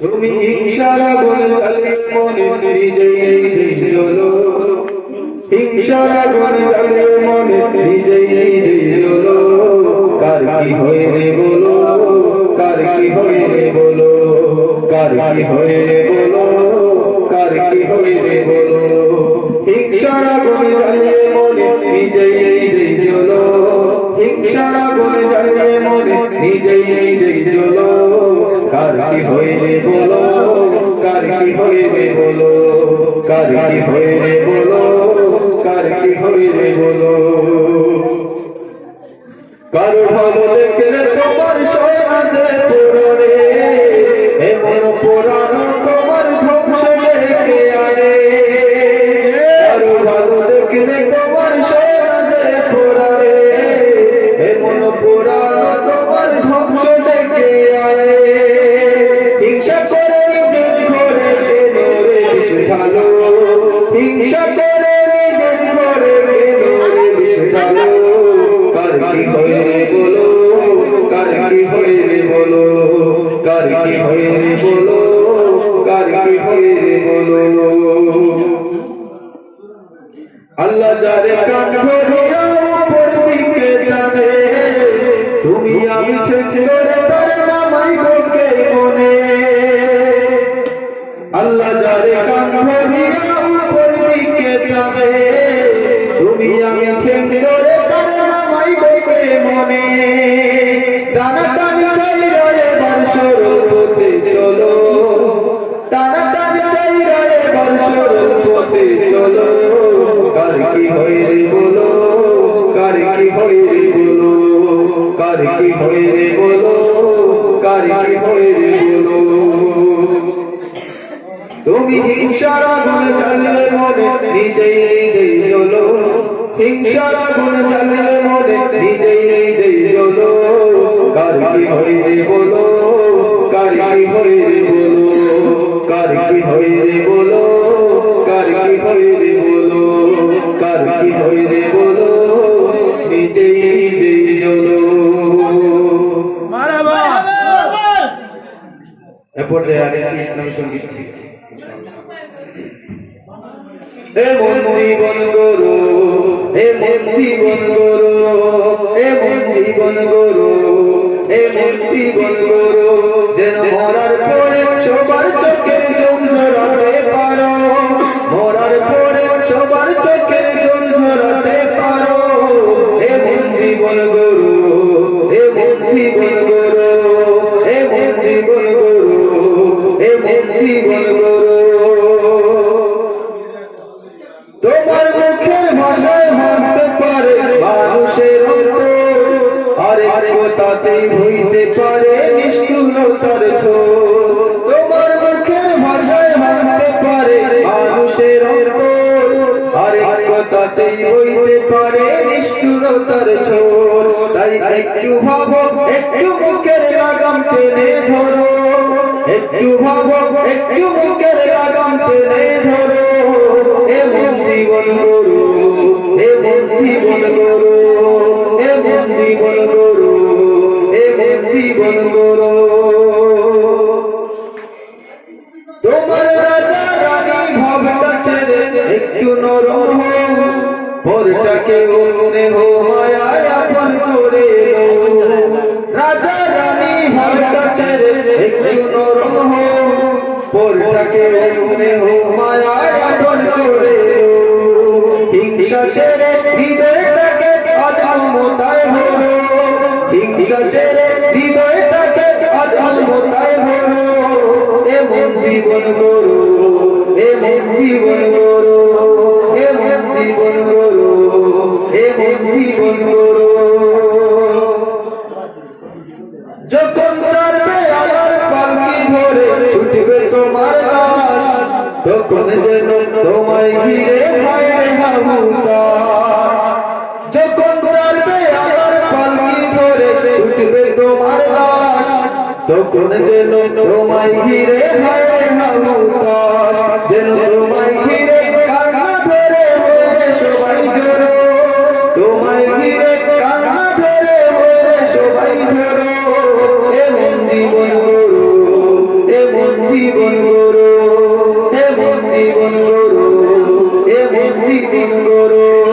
তুমি হিংসারা গুণ জ্বালে মনে নিজেই জ্বলো হিংসারা জ্বালে মনে নিজেই কার কি হয়ে বলো? কার কি হয়ে বলো? কার কি হয়ে বলো? কার কি হয়ে বলো? কার কি হইবে বলো কার কি হইবে বলো হইবে বলো হইবে বলো। কারও ভালো দেখলে তোমার সয়াজে কি বলো কার কি বলো কার কি বলো কার কি বলো আল্লাহ যারে আমি হিংসার আগুন জ্বালিয়ে মনে নিজেই নিজেই জ্বলো। হিংসার আগুন জ্বালিয়ে মনে নিজেই নিজেই জ্বলো। কার কি হয়ে বলো কার কি হয়ে বলো কার কি হয়ে বলো কার কি হয়ে বলো কার কি হয়ে বলো নিজেই নিজেই জ্বলো। এ পর্যায়ে আরেকটি ইসলামী সংগীত ছিল এমন জীবন গরু এমন জীবন গরু এমন জীবন গরু এমন জীবন গরু, যেন মরার পরে সবার চোখের জল ঝরাতে তাই একটু ভাবো, একটু মুখের লাগাম টেনে ধরো। একটু ভাবো, একটু মুখের লাগাম টেনে ধরো। এমন জীবন গরু এমন জীবন গরু এমন জীবন গরু এমন জীবন গরু। তোমার রাজা রানী ভাবটা ছেড়ে একটু নরম হও পরটাকে পরটাকে স্নেহ মায়ায় আপন করে হিংসা ছেড়ে হৃদয়টাকে আজ মমতায় ভরো। হিংসা ছেড়ে হৃদয়টাকে আজ মমতায় ভরো। এমন জীবন গরু এমন জীবন গরু এমন জীবন গরু এমন জীবন গরু যখন যেন তোমায় ঘিরে ধরে ছুটবে তোমার লাশ তখন যেন তোমায় ঘিরে মায়ের হামুতা যেন জীবন গরু